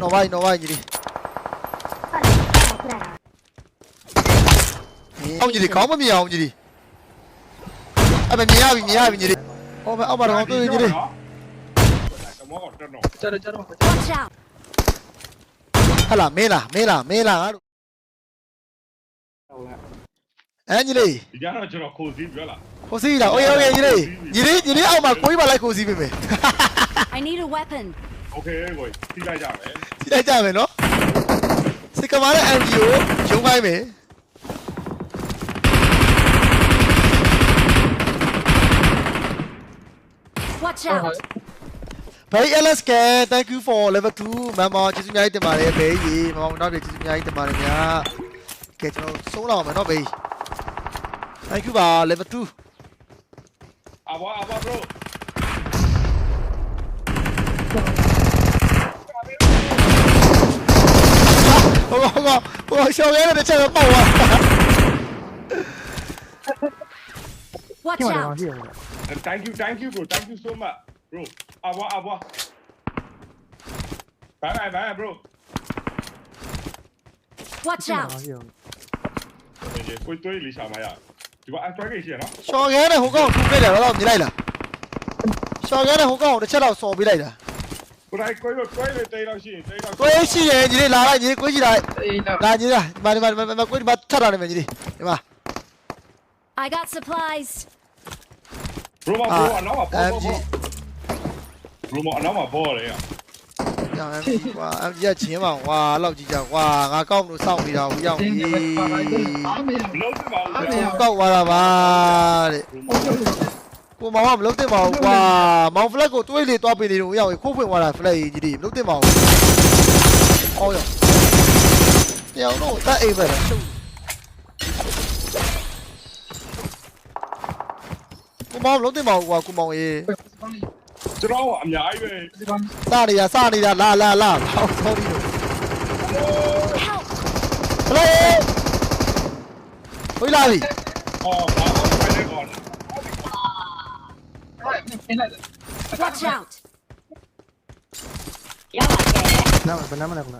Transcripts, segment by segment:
Nova'yı Nova'yı giri. Ông gì thì có mới nhiều ông gì đi. À mình nhia mình nhia mình gì đi. Ô mày ông bà nó cứ gì đi. Hay là mê là mê là mê là. Ê gì đi. Khổ gì là ôi ôi gì đi. Gì đi gì đi ông mà cuối bà lại khổ gì về về. I need a weapon. โอเคကိုစီးလိုက်ကြမယ် စီးလိုက်ကြမယ်နော်စစ်ကမားတဲ့ MG ကိုရုံးခိုင်းမယ် Watch ဟုတ် out ဘေး LSK thank you for level 2မမကျေးဇူးအများကြီးတင်ပါတယ်ဘေးကြီးမမနောက်တွေကျေးဇူးအများကြီးတင်ပါတယ်ညာကဲကျွန်တော်ဆုံးတော့မယ်နော်ဘေး thank you ပါ level 2 အဘအဘ bro ဟိုဟိုဟိုရှောင်းရဲတဲ့ချက်တော့ပေါက်သွား Watch ကင်မရာ out ရှိတယ် thank you thank you bro thank you so much bro အဘအဘဘိုင်ဘိုင်ဘိုင် bro Watch ကင်မ out ရာရှိတယ်ကိုတွေးလေးရှာမရဒီကအဆွဲကြီးရှိရနော်ရှောင်းရဲတဲ့ဟိုကောင်ထူခဲ့တယ်တော့မြင်လိုက်လားရှောင်းရဲတဲ့ဟိုကောင်တစ်ချက်တော့စော်ပေးလိုက်တာ ကိုတိုင်းကိုကိုတွေးလေးတိတ်တော့ရှိရင်တိတ်တော့ကိုရေးရှိတယ်ညီလေးလာလိုက်ညီလေးကိုကြီးလာအေးလာလာညီလေးဒီမှာဒီမှာဒီမှာကိုကြီးဒီမှာထပ်တာနေမယ်ညီလေးဒီမှာ I got supplies bro မ bro အနောက်မှာပေါ် MG ပေါ် bro မအနောက်မှာပေါ်လေညောင် MG ကွာ MG ကချင်းပါကွာအဲ့လောက်ကြီးကြကွာငါကောက်လို့စောင့်နေတာကိုရောက်ပြီအားမရမလုံးစပါဘူးကောက်သွားတာပါတဲ့ ကိုမောင်ကမလုပ်သင့်ပါဘူးကွာမောင် flag ကိုတွေးလေတွားပေးနေတော့ရောက်ရင်ခိုးဖွင့်သွားတာ flag ကြီးကြီးမလုပ်သင့်ပါဘူးဟောရောက်တရားတော့တတ်အိမ်ပဲလားရှုပ်ကိုမောင်မလုပ်သင့်ပါဘူးကွာကိုမောင်ရေကျွန်တော်အများကြီးပဲစနေတာစနေတာလာလာလာဟော sorry လို့ Help ဖလိုက်ဝိလာပြီအော်ဘာမှမဆိုင်တဲ့ကောင် Watch out ရောက်ပါခဲ့တယ်နားဘယ်နားမလဲခုန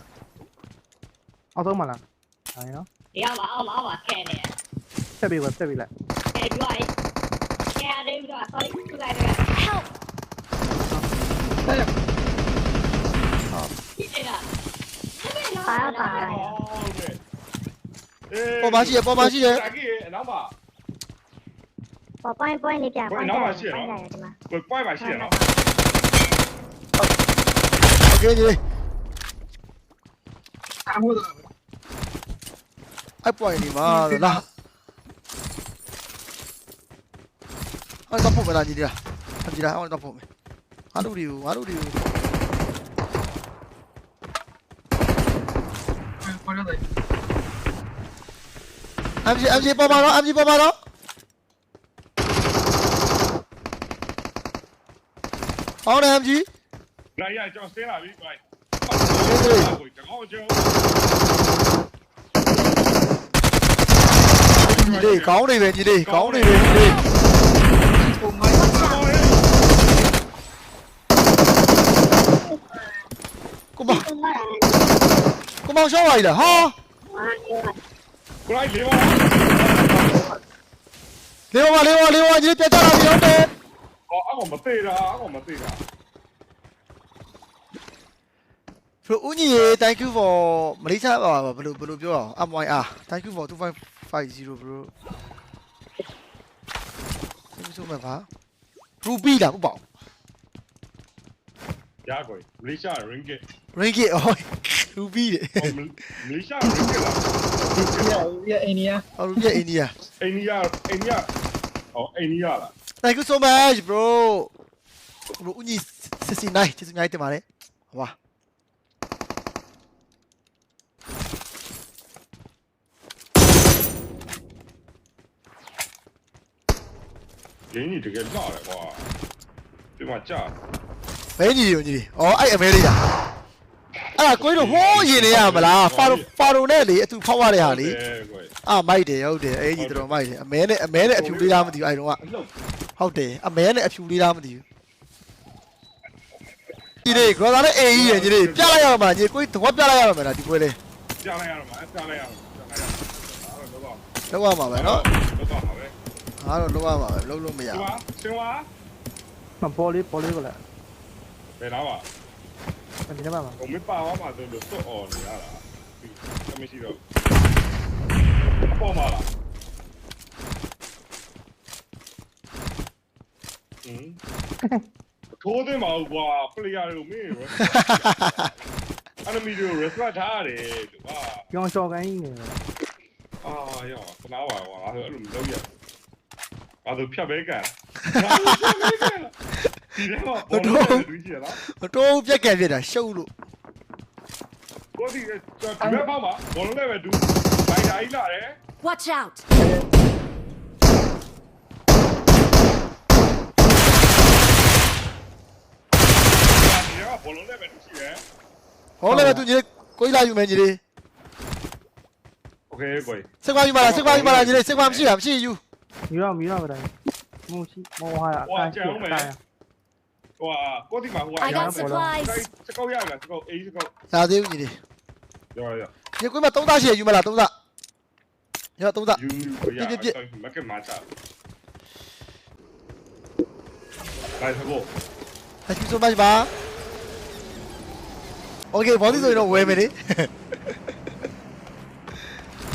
အောက်ဆုံးမလားဟာနော်ရောက်ပါအောင်ပါအောင်ပါခဲ့တယ်ဆက်ပြီးပါဆက်ပြီးလိုက်ကဲပြီးပါကဲရတယ်ပြီးတော့ sorry သူလိုက်တယ် Help ဒီကပါပါ ပေါ်ပါရှိရပေါ်ပါရှိရတကယ်အနောက်မှာ ပေါ် point point လေးပြ point နောက်မှာရှိရနော် ဒီမှာ ကို point မှာရှိရနော် โอเคညီလေး အားမို့တော့ အဲ့ point ဒီမှာလာအဲ့တော့ပုံမလားညီလေးအကြည့်လားအဲ့တော့ပုံမယ်ငါတို့ဒီငါတို့ဒီ ခေါ်ရတယ် MG MG ပေါ်ပါတော့ MG ပေါ်ပါတော့ဟောင်းတယ် MG လာရကျွန်တော်ဆင်းလာပြီ bye ကိုတ ကောင်းကျော်ညီလေးခေါင်းနေပဲညီလေးခေါင်းနေပဲညီလေးပုံမိုင်းကိုမကိုမောင်ရှောင်းပါလားဟာကိုလိုက်လေးပါလေးပါလေးပါလေးပါညီလေးပြတ် ကြလာပြီဟုတ်တယ်အော်အောက်မသေးတာအောက်မသေးတာဆိုဦးညီရေ thank you for မလေးရှားပါဘယ်လိုဘယ်လိုပြောအောင် MYR thank you for 2550 bro thank you so much ပါ ruby လားဥပအောင်ရကိုမလေးရှား ringgit ringgit อ๋อ ruby တဲ့မလေးရှား ringgit လားရရအိန္ဒိယဟော ruby အိန္ဒိယအိန္ဒိ ယအိန္ဒိယအော်အိန္ဒိယလား thank you so much bro bro ဦးညီ69ကျေးဇူးအများကြီးတင်ပါတယ်ဟောပါရင်းကြီးတကယ်လာတယ်ကွာဒီမှာကြာဘဲညီရောညီဩအဲ့အမဲလေးလားအဲ့ဒါကိုကြီးတို့ဟိုးရင်နေရမလားဖာရိုဖာရိုနဲ့လေအတူဖောက်ရတဲ့ဟာလေကိုအာမိုက်တယ်ဟုတ်တယ်အဲ့ကြီးတော်မိုက်တယ်အမဲနဲ့အမဲနဲ့အဖြူလေးလားမသိဘူးအဲ့တော့ကအလုပ် ဟုတ်တယ်အမဲနဲ့အဖြူလေးလားမသိဘူးဒီလေးကရောသားနဲ့အေးကြီးရယ်ညီလေးပြလိုက်ရမှာညီကိုသဘောပြလိုက်ရမှာလားဒီပွဲလေးပြလိုက်ရမှာပြလိုက်ရမှာလောက်ရမှာပဲနော်လောက်ပါမှာပဲအားတော့လောက်ရမှာပဲလုံးလုံးမရဘူးရှင်ဝါမပေါ်လေးပေါ်လေးကလည်းဘယ်လားပါမမြင်ပါဘူး။ဘုံမပါသွားမှဆိုလို့စွတ်អော်နေရတာ။အမရှိတော့။အပေါ်မှာလား။ ဟင်ထိုးသိမ်းပါဘူးကွာ player တွေကိုမင်းရော enemy တွေကို respect ထားရတယ်သူကပြောင်းရှော့ကိုင်းနေတယ်အာရောသနာပါကွာအဲ့လိုမလုပ်ရဘူးဘာလို့ဖြတ်ပဲကန်ဘာလို့ဖြတ်ပဲကန်ဒီတော့ဘောလုံးလူကြီးရလားမတော်ဘူးပြက်ကန်ဖြစ်တာရှုပ်လို့ကိုဒီဒီဘက်ပါမှာဘောလုံးလည်းပဲဒူးဘိုင်တိုင်းလာတယ် Watch out! ဘောလုံးလည်းပဲရှိရယ်ဟောလည်းပဲသူကြီးကိုကြီးလာယူမယ်ကြီးလေးโอเคကွယ်စစ်ကွာယူပါလားစစ်ကွာယူပါလားကြီးလေးစစ်ကွာမရှိလားမရှိယူယူတော့မယူတော့ဗတိုင်းမရှိမောဟာအကန်ရှိတာဟိုဟာကိုဒီမှာဟိုဟာ I got supplies စကောက်ရလားစကောက်အေးစကောက်သာသေးဦးကြီးလေးရောရောဒီကွေးမှာ3သားရှိရယူမလား3သားရော3သားယူရပြပြမကမာချာ Guys, go. Thank you so much, ba. โอเคဘောဒီဆိုရင်တော့ဝယ်မယ်လေ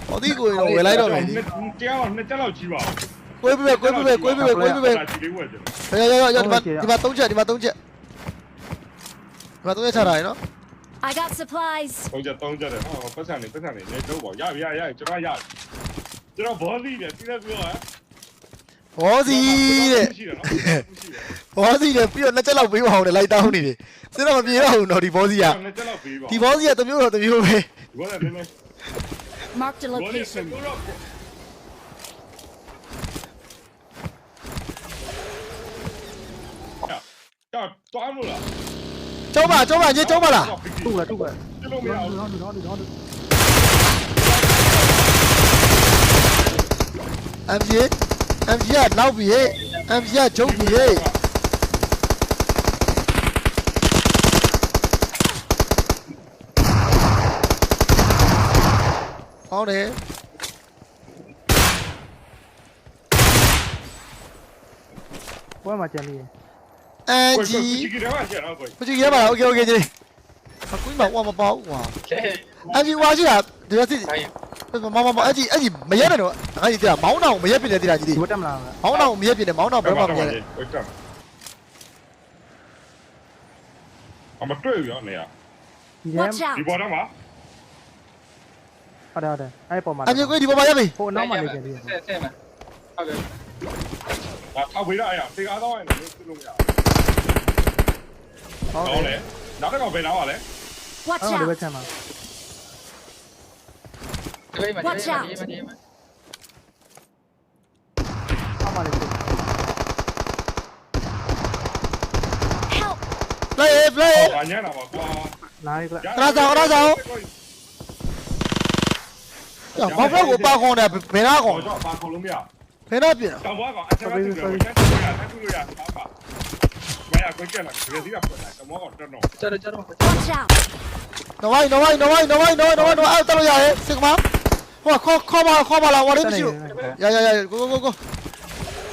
ဘောဒီကိုရင်တော့ဝယ်လိုက်တော့မယ်ကြီးတရားကနှစ်ချက်လောက်ကြီးပါကိုယ်ပြပဲကိုယ်ပြပဲကိုယ်ပြပဲကိုယ်ပြပဲရရရရဒီမှာဒီမှာ၃ချက်ဒီမှာ၃ချက်ဒီမှာ၃ချက်ချတာရယ်နော် I got supplies ၃ချက်၃ချက်တယ်ဟောပတ်စံနေပတ်စံနေလေတော့ပေါ့ရပြီရရကျွန်တော်ရကျွန်တော်ဘောဒီနဲ့ပြီးတော့ပြောရ ဟောစီတဲ့ဟောစီတဲ့ပြီးတော့နှစ်ချက်လောက်ပေးပါအောင်လေလိုက်တောင်းနေတယ်စစ်တော့မပြေတော့ဘူးနော်ဒီဘောစီကနှစ်ချက်လောက်ပေးပါဒီဘောစီကတမျိုးတော့တမျိုးပဲဒီဘောကဘယ်မှာ Mark the location တော့တွားလို့လားကျုံးပါကျုံးပါညကျုံးပါလားတူလားတူပါကျလို့မရဘူးတော့တော့တော့အမ်ဂျီ MG ကနောက်ပြီဟဲ့ MG ကဂျုံပြီဟဲ့ဟောင်းတယ်ဘွားမှာကြံနေတယ်အန်ဂျီမကြည့်ရပါလားโอเคโอเคကြည့်အကွင်းမှာဝါမပေါ့ဝါအန်ဂျီဝါရှိတာဒီရက်စစ် မမမအဲ့ဒီအဲ့ဒီမရက်နဲ့တော့အဲ့ဒီကြာမောင်းတောင်မရက်ပြနေတိလားကြီးဒီဝတ်တက်မလားမောင်းတောင်မရက်ပြနေမောင်းတောင်ဘယ်မှာမရက်လဲဝတ်တက်အမတွေ့ရောနေရဒီပေါ်တော့မှာဟုတ်တယ်ဟုတ်တယ်အဲ့ပေါ်မှာအကြီးကိုဒီပေါ်မှာရက်ပြီဟိုနောက်မှာနေကြပြီဆက်ဆက်မှာဟုတ်တယ်ဟာအဝေးရအဲ့တေကားတော့ရင်လို့ပြုလို့မရဟုတ်တယ်နောက်တော့ဘယ်နောက်ပါလဲ Watch out ဒီဘက်ချမ်းပါ မှာဒီမှာဒီမှာဒီမှာ အောက်မှာနေတယ် Help! play play 哦，俺年了嘛，哇， နားရီက ရာဇာရာဇာ ။ဘာဘလောက်ကိုပါခွန်တယ်ဘယ်နာခွန် 我叫把恐龙面， ဘယ်နာပြင် 等我讲，俺这个这个，我先出来，他出来，他把，哎呀，关键了，这个这个过来，等我讲这种， ကျတော့ကျတော့ Watch out! ။နော်ဝိုင်းနော်ဝိုင်းနော်ဝိုင်းနော်ဝိုင်းနော်ဝိုင်းနော်ဝိုင်းနော်အဲ့တက်လို့ရရဲ့စစ်ကမ။ ဟိုခေါ်ခေါ်ပါခေါ်ပါလားဝါလေးမရှိဘူး။ရရရကိုကိုကိုကို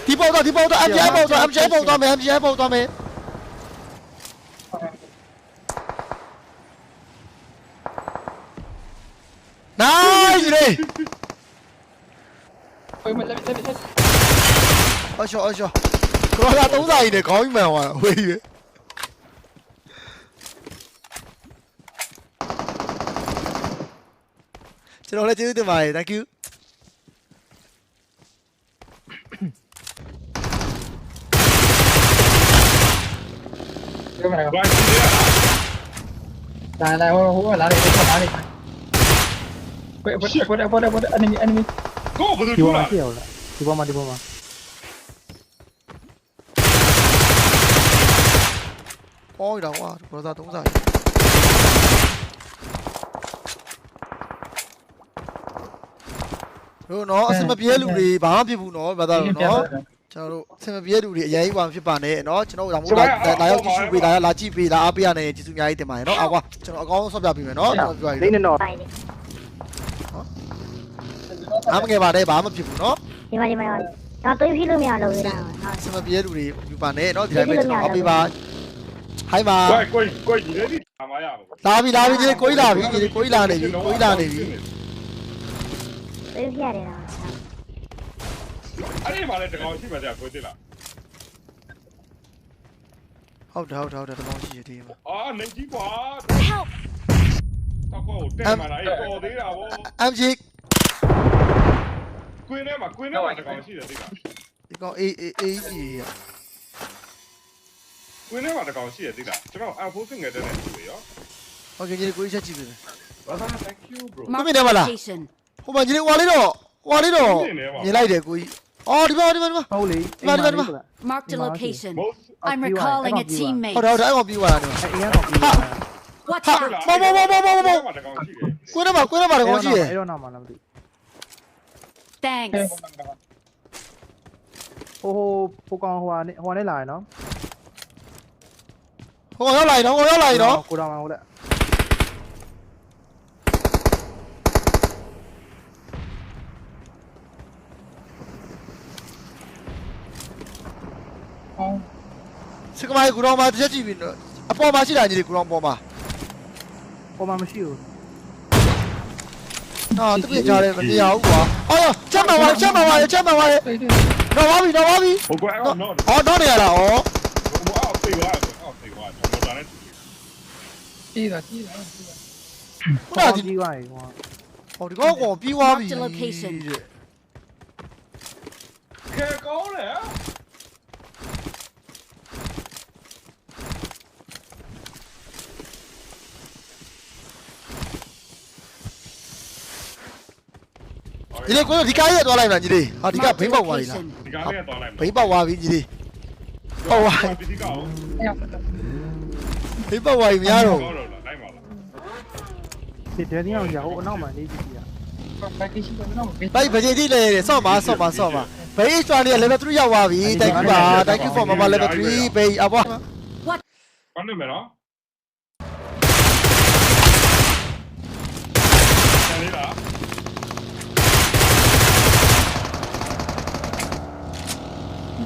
ဒီပေါတော့ဒီပေါတော့ MGI ပေါတော့ MGI ပေါတော့မယ် MGI ပေါတော့မယ်။နိုင်လေဟိုမှာလက်လက်လက်။အရှောအရှောကရောလာသုံးစာကြီးနဲ့ခေါင်းကြီးမှန်သွားဝေးကြီးကျွ ちょっと俺ち打てばいい。Thank you. Đưa mày này. Này này, hú hú lá đi, hú lá đi. Wait, what, what, what, what, enemy, enemy. Go, betul tu lah. Di bawah, di bawah. Ôi, đau quá, nó ra tống giải. တို့နော်အစမပြေလူတွေဘာမှဖြစ်ဘူးနော်ဘာသာလို့နော်ကျွန်တော်တို့အစမပြေလူတွေအရင်ကြီးဘာမှဖြစ်ပါနဲ့နော်ကျွန်တော်တို့ဒါမို့လာလာရောက်ကြည့်ရှုပေးလာလာကြည့်ပေးလာအားပေးရနေကျေးဇူးအများကြီးတင်ပါတယ်နော်အာကွာကျွန်တော်အကောင်းဆုံးဆော့ပြပေးမယ်နော်ကျွန်တော်ပြောရည်လေးနေတော့အားမငယ်ပါနဲ့ဘာမှဖြစ်ဘူးနော်ဒီမှာဒီမှာတော့တွေးဖြစ်လို့မရလို့ရတာနော်အစမပြေလူတွေယူပါနဲ့နော်ဒီတိုင်းပဲကျွန်တော်အားပေးပါဟိုင်ပါကိုကိုကိုကြီးလေးဒီမှာရပါဘူးလာပြီလာပြီကြီးကိုကြီးလာပြီကြီးကိုကြီးလာနေပြီကိုကြီးလာနေပြီ သွေးပြရတယ်တော့အဲ့ဒီမှာလည်းတကောင်ရှိမှကြာကိုသိလားဟုတ်တယ်ဟုတ်တယ်ဟုတ်တယ်တကောင်ရှိရသေးမှာအာနေကြီးကွာ help တော့ကိုတဲမှာလားအေးတော်သေးတာဗော MG ကွင်းထဲမှာကွင်းထဲမှာတကောင်ရှိတယ်သိလားဒီကောင်အေးအေးအေးကြီးရကွင်းထဲမှာတကောင်ရှိတယ်သိလားကျွန်တော် Alpha Single တက်နေပြီရော Okay ကြီးကိုရေးချက်ကြည့်ပြီ Brother thank you bro မမင်းတယ်မလား ဟိုမှာကြီးလေးဟွာလေးတော့ဟွာလေးတော့မြင်လိုက်တယ်ကိုကြီးအော်ဒီမှာဒီမှာဒီမှာဟုတ်လေ Marked a location. most I'm recalling a teammate. ဟုတ်တယ်ဟုတ်တယ်အဲ့ကောင်ပြီးသွားတာဒီမှာအဲအရင်တော့ပြီးတာ Watch ဟာ out! ဘောဘောဘောဘောဘောဘောမှာတကောင်ရှိတယ်ကိုရမှာကိုရမှာတော့ကြီးရယ်အဲ့တော့နောက်မှလားမသိ Thanks. ဟိုဟိုပိုကောင်ဟိုဟာဟိုနဲ့လာရနော်ဟိုရောက်လာရင်တော့ဟိုရောက်လာရင်တော့ကိုတော်မှာဟိုလက် စကမိုင်းကူတော်မှာတစ်ချက်ကြည့်ပြီးတော့အပေါ်မှာရှိတာကြီးလေကူတော်ပေါ်မှာဟိုမှာမရှိဘူးဟာတပြည့်ကြားတယ်မမြင်အောင်ကွာအော်ချက်မှန်ပါချက်မှန်ပါချက်မှန်ပါတော့ပါပြီတော့ပါပြီဟိုကွအဲ့တော့အော်တော့နေရတာဩဟိုအောက်ပြေးသွားတယ်အောက်ပြေးသွားတယ်မော်တာနဲ့ကြီးတာကြီးတာခုနကဒီကြီးသွားပြီဟိုဟိုဒီကောင်ကောင်ပြီးသွားပြီ Mark the location. ခဲကောင်းလေ ဒီလေကိုဒီကားရက်သွားလိုက်မှာကြီးလေးဟာဒီက Marked ဘိ a န်းပေါက်သွားပြီလား location. ဒီကားလေးသွားလိုက်ဘိန်းပေါက်သွားပြီကြီးလေးဟုတ်ပါပစ္စည်းကောင်းဘိန်းပေါက်သွားပြီမရတော့ကောင်းတော့လိုက်ပါလားဒီတဲတင်းအောင်ကြာဟိုအနောက်မှာလေးကြည့်ကြည့်ရဘက်ကြီးရှိတယ်နော်ဘိုက်ဗကြည်ကြီးလေဆော့ပါဆော့ပါဆော့ပါဘိန်း extra လေး level 3ရောက်သွားပြီ thank you ပါ thank you for mama level 3ဘိန်းအပေါ်ကောင်းနေမယ်နော်ဆယ်လေးလား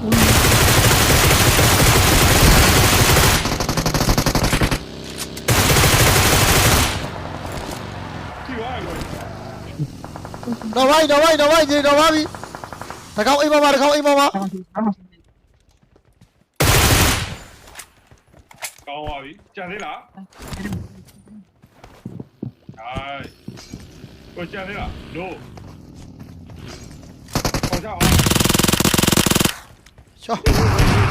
ကြည့်ပါဦးတော့ဝိုင်းတော့ဝိုင်းတော့ဝိုင်းကြီးတော့ပါပြီတကောင်အိမ်ပေါ်မှာတကောင် ခေါ်ကြအောင် ချော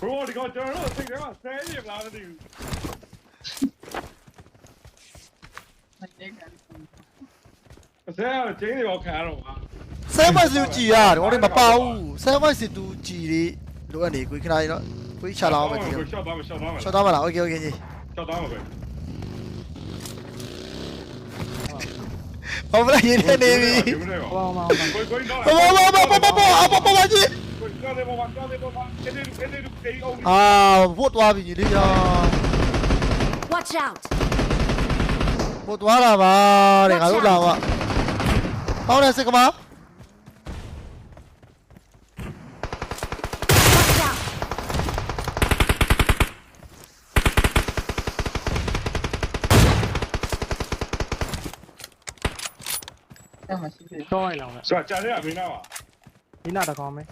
ဘရိုဒီကောင်ကျွန်တော်တို့စိတ်ထဲမှာဆဲနေလားမသိဘူးဆဲရကျင်းနေတော့ခံရတော့ပါ ဆဲမိုက်စီကြည်ရတယ်ဟိုမပါဘူးဆဲမိုက်စီတူကြည်လေးလိုအပ်နေကိုခဏလေးတော့ကိုချလာအောင်မယ်ဒီ ကိုရှော့သွားမယ်ရှော့သွားမယ် ချောတော့မလားโอเคโอเคကြီး ရှော့သွားမယ်ပဲ ဘာမလဲရင်းနေနေပြီဟိုမှာဟိုမှာကိုကိုတော့ဘောဘောဘောဘောဘောဘောအပေါ်ပေါ်ကြီးကိုကြောက်တယ်ဘောကြောက်တယ်ဘောအဲ့ဒီအဲ့ဒီတေးအောင်အာဘုတ်သွားပြီလေရာ Watch out! ဘုတ်သွားတာပါတဲ့ငါတို့လာပါဟောင်းနေစ အဲ့မှာရှိတယ်တော့ရအောင်လဲဆိုတော့ကြာတယ်အမေနာပါဒီနာတကောင်မဲ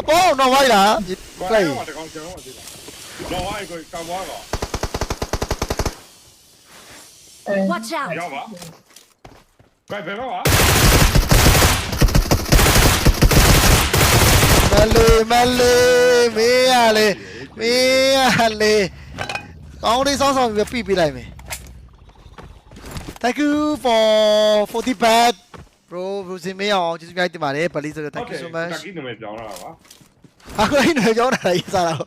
အပေါ်တော့ဝိုင်းလားဘာ play လဲတကောင်ကျွန်တော်သိလားတော့ဟိုကိုကံွားတော့ Watch out! ရောက်ပါဘယ်ဘယ်မှာပါမလေးမလေးမေးရလေမေးရလေကောင်းလေးစောင်းဆောင်ပြီးပြပြလိုက်မယ် Thank you for 40 bat bro ဘရိုစင်မေးအောင်ကျေးဇူးများတင်ပါတယ်ဘလီဆိုတော့ thank you so much တက်ကြီးနာမည်ပြောင်းလာတာပါအခုအဲ့နော်ပြောတာရေးစားတာအဲ့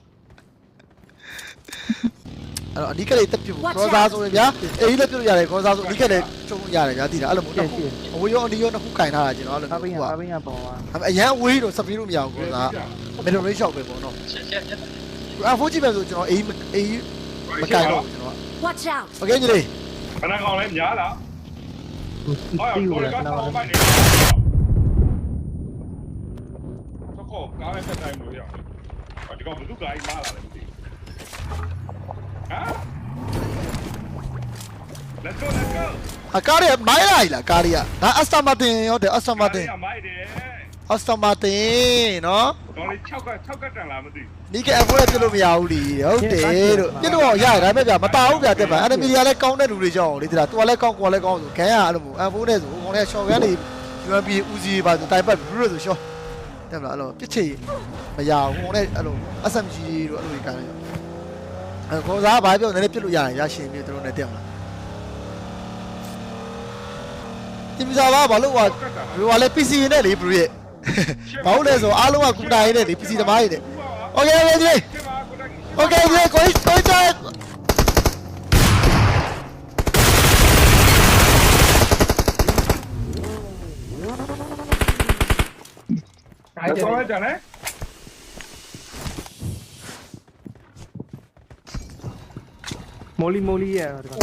တော့အဓိကလေးတက်ပြဖို့ crosser ဆိုရင်ဗျာအေးလေးပြလို့ရတယ် crosser ဆိုအဓိကလေးချုံရတယ်ဗျာတည်တာအဲ့လိုမျိုးတစ်ခုအဝေးရောအနီးရောတစ်ခုကင်ထားတာကျွန်တော်အဲ့လိုမျိုးကအဘိညာပေါ်ပါအရန်အဝေးတော့စပီးလို့မရဘူး crosser middle range shot ပဲပေါ့နော်အဖိုးကြည့်မယ်ဆိုကျွန်တော်အေးအေးမကင်တော့ကျွန်တော် watch out okay ညီလေး ခဏကောင်လည်းများလားသူစီဟောကိုကိုလယ်ည်းကကျွန်တောတော်င်းပိုက်နေတော့ကောကားနဲ့ဖက်တိုင်းလို့ရဒီကောင်ဘယ်သူကားကြီးမားလာလဲမသိဘူးဟမ် Let's go let's go အကားရမိုင်းလိုက်လားကားရဒါအစတာမတင်ရောတယ်အစတာမတင်မိုက်တယ် အစတာမတင်နော်တော်လေး6က6ကတန်လားမသိနီးကအဖိုးလည်းပြလို့မရဘူးလीဟုတ်တယ်လို့ပြလို့ရရတယ်ဒါပေမဲ့ဗျမတာဘူးဗျတက်ပါအဲ့ဒါမီဒီယာလည်းကောင်းတဲ့လူတွေကြောင်းလေဒီလားသူကလည်းကောင်းကိုယ်လည်းကောင်းဆိုခံရအဲ့လိုမျိုးအဖိုးနဲ့ဆိုကောင်လည်းရှော့ကန်းနေ UMP ဦးစီးပါဆိုတိုင်ပတ်ဘူးလို့ဆိုရှော့တက်မလားအဲ့လိုပြစ်ချေမရဘူးကောင်လည်းအဲ့လို SMG တို့အဲ့လိုကြီးကန်တယ်အဲ့ခေါ်စားဘာပြောနည်းနည်းပြလို့ရတယ်ရရှင်ပြီတို့နဲ့တက်မလားဒီမစားပါဘာလို့ဟာ6ကတန်လားဘယ်ဟာလဲ PC နဲ့လေဘလူရဲ့ ဘာလို့လဲဆိုအားလုံးကကူတာရင်းနဲ့လေ PC သမားရင်းနဲ့ Okay okay ဒီ Okay ဒီကိုကိုချာအားကြတော်ရကြတယ်မိုလီမိုလီရဒီက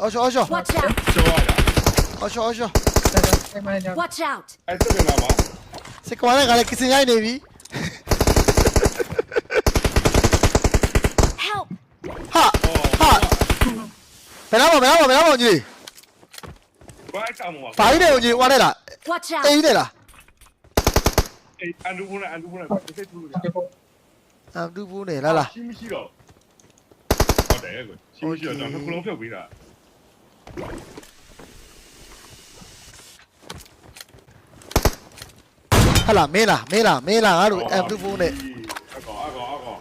အော်ရှောအော်ရှော Watch out! ကျော်ရတာ အော်ရှောအော်ရှောအဲ့မိုင်းကြောင့် Watch out! အဲ့ဒါကလည်းမစကွာနဲ့ကလည်းကစင်ရိုက်နေပြီ Help! ဟာဟာဘယ်တော့ဘယ်တော့ဘယ်တော့ညီဘာတောင်းမှာဘာကြီးတယ်ညီဝါနဲ့လား Watch အေး out! တယ်လားအေးအန်ဒူဘူးနဲ့အန်ဒူဘူးနဲ့တစ်စိတ်ထူလို့ရအမ်တူဘူးနေလားလားရှိမရှိတော့ဟုတ်တယ်ကွရှိမရှိတော့ကျွန်တော်ခုလုံးဖြုတ်ပေးတာ ဟလာမင်းလားမင်းလားမင်းလားငါတို့အမ်တူဘူးနေအကောအကောအကော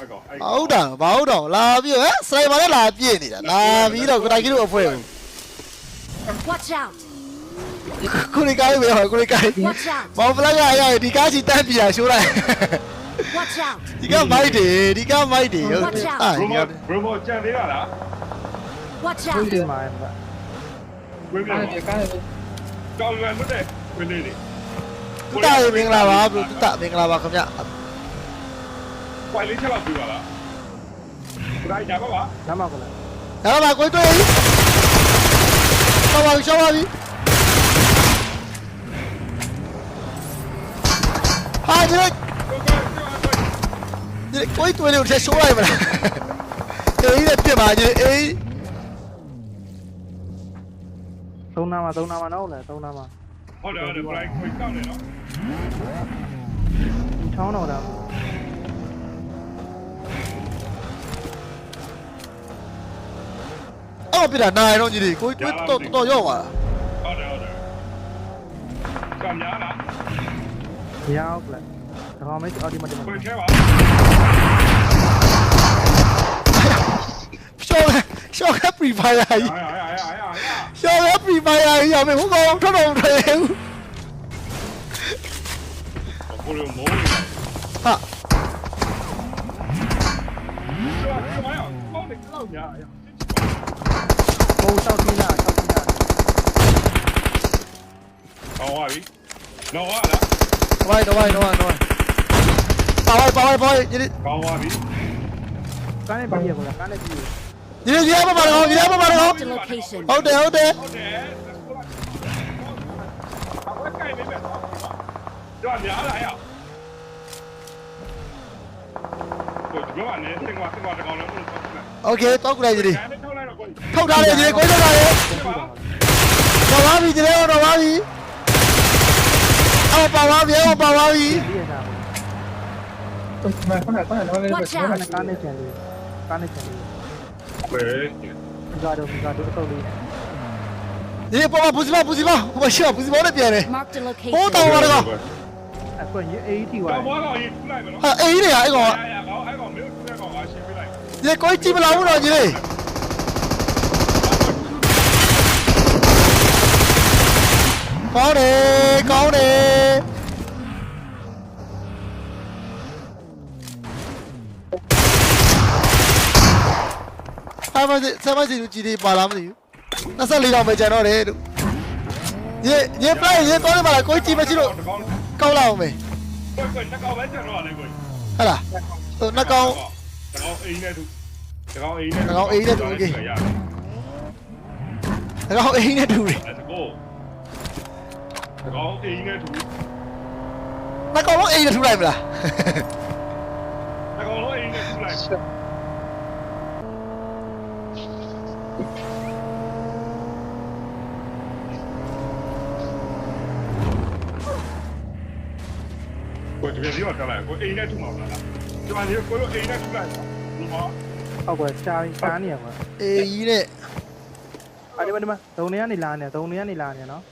အကောအဲ့ဟုတ်တာဘာဟုတ်တော့လာပြီးဟဲ့စနိုက်ပါနဲ့လာပြည့်နေတာလာပြီးတော့ကိုတိုင်ကြီးတို့အဖွဲကို Watch out! ကိုရီကိုင်းပဲဟောကိုရီကိုင်း Watch out! မောင်ဖလက်ရရဒီကားချီတန်းပြရရှိုးလိုက် Watch out! ဒီကမိုက်တယ်ဒီကမိုက်တယ်ဟုတ်တယ်အာဘရိုမိုဘရိုမိုကြံသေးတာလား Watch ဘူး out! ဒီမှာကဝင်းပြကားရကားရကောင်းလွယ်မတဲ့ဝင်းလေးတွေ တူတာရေမင်္ဂလာပါဘရိုတူတာမင်္ဂလာပါခင်ဗျပွိုင်လေးချက်လောက်ပြပါလားဒါကြပါပါနမကလည်းဒါတော့ပါကိုတွေ့ပြီရှောင်းပါပြီရှောင်းပါပြီဟာဒီလိုဒီကိုတွေ့လို့ချက်ရှိုးလိုက်မလားအေးလည်းပြစ်ပါကြီးအေးသုံးနာမှာသုံးနာမှာနော်လေသုံးနာမှာ ဟုတ်တယ်ဟုတ်တယ်ဘရိုက်ကိုကောက်နေတော့ချောင်းတော့တာအော်ပြတာနိုင်တော့ကြီးကိုတွေ့တော့တော့ရောက်ပါလားဟုတ်တယ်ဟုတ်တယ်ကံများလားမရအောင်လေဒါကောင်မရှိအော်ဒီမှာဒီမှာခွေခဲပါရှောင်းရှောင်းကပရီဖိုင်ယာကြီးအာအာအာအာအာရှောင်းကပရီဖိုင်ယာကြီး ရမယ်ဟိုကောင်ထွက်တော့ထွက်တယ်ကိုလိုမိုးဟာကျော်ကျော်ရအောင်ကောင်းတယ်ကောင်းညာရဟိုတောက်သေးလားတောက်သေးလားဟောပါပြီနော်ဟာလားဝိုင်းတော့ဝိုင်းတော့ ဝိုင်းတော့ပါဝိုင်းပါဝိုင်းပါဝိုင်းညီလေး ကောင်းပါပြီ ကားနဲ့ပြီးရကောကားနဲ့ပြီးရ ညီလေးညီလေးပါပါတော့ညီလေးပါပါတော့ The location. ဟုတ်တယ်ဟုတ်တယ် ဟုတ်တယ်အဝက်ကိုင်နေမယ်ကျော်များလားရကိုဒီကောင်နဲ့စင်ကွာစင်ကွာတကောင်လည်းမလို့ဆောက်တယ် โอเคတောက်ကြလိုက်ညီလေး ဒါနဲ့ထောက်လိုက်တော့ကို ထုတ်ထားတယ်ညီလေးကိုထုတ်ထားတယ် ဒီပါ တော့ပါပြီညီလေးတော့ပါပြီအော်ပါပါပြီအော်ပါပါပြီ ပြီးရတာ တော့မခဏခဏတော့လည်း Watch ဘာ out! လဲ ကားနဲ့ချန်လေးကားနဲ့ချန်လေး ပဲဒီကတော့ဒီကတော့တုတ်လေးညီလေးပေါ်မှာပူစီပါပူစီပါဟိုမှာရှိပါပူစီပါနဲ့ပြန်တယ် Marked a ဟို location. တောင်ပါတော့အခုအေးတီဝါတော့ဘောတော့ရေးထူလိုက်မယ်နော်ဟာအေးနေရအဲ့ကောင်အဲ့ကောင်အဲ့ကောင်မျိုးထူတဲ့ကောင်ကရှင်းပြလိုက်ညီလေးကိုကြည့်မလာဘူးတော့ညီလေးကောင်းတယ်ကောင်းတယ် 5 7စီလူကြီးတွေပါလားမသိဘူး24တောင်ပဲကျန်တော့တယ်တို့ညည play ရေကောင်းနေပါလားကိုကြီးမရှိလို့တကောင်းကောက်လာအောင်မယ်ကိုကိုတကောင်းပဲကျန်တော့လေကိုဟဲ့လားဟိုနှကောင်တကောင်းအိမ်နဲ့တူတကောင်းအိမ်နဲ့တကောင်းအိမ်နဲ့တူ okay နှကောင်အိမ်နဲ့တူတယ်အဲ့ဒါကိုတကောင်းအိမ်နဲ့တူနှကောင်လုံးအိမ်နဲ့ထူလိုက်မလားတကောင်းလုံးအိမ်နဲ့တူလိုက် ကိုတကယ်ကြီးတော့တက်လိုက်ကိုအိမ်နဲ့တူမှာလားဒီမှာဒီကိုလိုအိမ်နဲ့တူလိုက်ဒီမှာ ဟုတ်ကွယ်ရှားရှားနေရကွယ် အေးကြီးနဲ့ အဲ့ဒီမှာဒီမှာဒုံနေကနေလာနေဒုံနေကနေလာနေနော်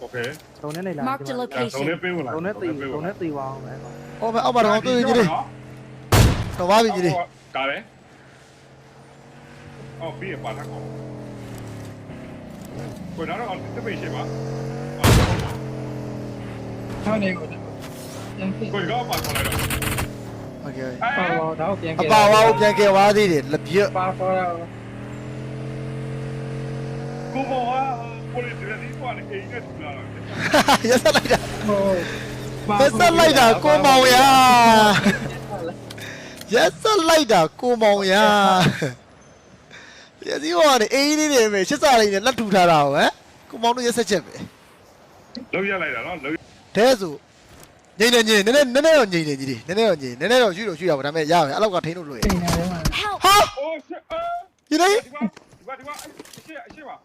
โอเค ဒုံနေနေလာနေ Marked a အဲဆုံးနေ location. ပေးဝင်လာ ဒုံနေသေးဒုံနေသေးပါအောင်မယ် ဟောမအောက်မှာတော့တွေ့ကြီးလေးတော့ပါပြီကြီးလေး ကားလေအော်ပြီး Oh, bien, para acá. Bueno, ahora te me lleva. Vale, bueno. Colgado para poner. Okay. ပါဝါတော့ပြန်အခဲ့ပါဝါကိုပြန်ကယ်သွားသေးတယ်လက်ပြတ်ပါပေါ်တော့ ¿Cómo va? Por el trenito a la que llega tu lado. ရဆက်လိုက်တာဟိုရဆက်လိုက်တာကိုမောင်ရရဆက်လိုက်တာကိုမောင်ရ ရစီဟောနေအေးလေးတွေပဲရှစ်စာလေးနဲ့လက်ထူထားတာဟမ်ကိုမောင်တို့ရက်ဆက်ချက်ပဲလုံးရလိုက်တာနော်လုံးတဲဆိုငိမ့်နေငိမ့်နေနည်းနည်းနည်းနည်းတော့ငိမ့်နေကြီးလေးနည်းနည်းတော့ငိမ့်နည်းနည်းတော့ရွှေ့တော့ရွှေ့ရပါဒါပေမဲ့ရမယ်အဲ့လောက်ကထိန်းလို့လွယ်အိမ်ထဲမှာ Help! ဟာအိုးရှစ်အာဒီလေးဒီပါဒီပါဒီပါရှစ်ရှစ်ပါ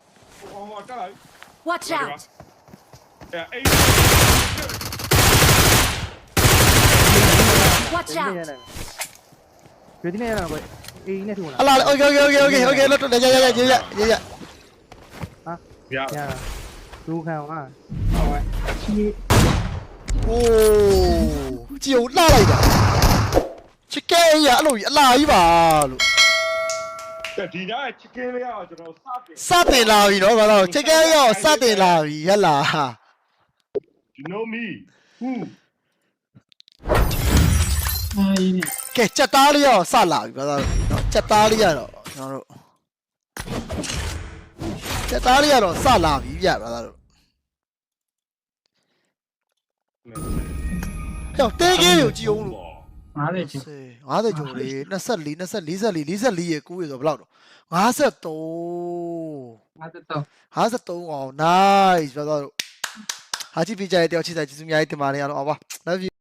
ဟောဟောတက်လာ Watch out! အဲအိမ် Watch ဒီနေ out! နေရွေးဒီနေရတော့ကွ അല്ല Okay okay okay okay. Okay ഇല്ലോട്ടുണ്ട് ചെയ്യാ ചെയ്യാ ചെയ്യാ ചെയ്യാ Yeah. Chú khao à. Rồi. Ô. Chiều la lại da. gì đó lo ya la yi ba lo. ဒီညက tiền လေးအောင်ကျွန်တော်စတင်စတင်လာပြီနော်ဘာလို့ gì ရောစတင်လာပြီဟဲ့လား You know me. Who? အာရင်းနေကဲစက်သားလေးရောစလာပြီဘာလို့နော်စက်သားလေးရတော့ကျွန်တော်တို့စက်သားလေးရတော့စလာပြီဗျဘာလို့ကြောက်တဲကလေးကိုကြည်အောင်လို့50ချင်း50ကျော်လေး24 24 44 44ရဲ့9ရေဆိုဘယ်လောက်တော့53 50တော့53အောင် nice ပြောတော့ဟာကြည့်ပြကြတဲ့တယောက်ချစ်တဲ့ကျေးဇူးအများကြီးတင်ပါတယ်အားလုံးအောင်ပါ love you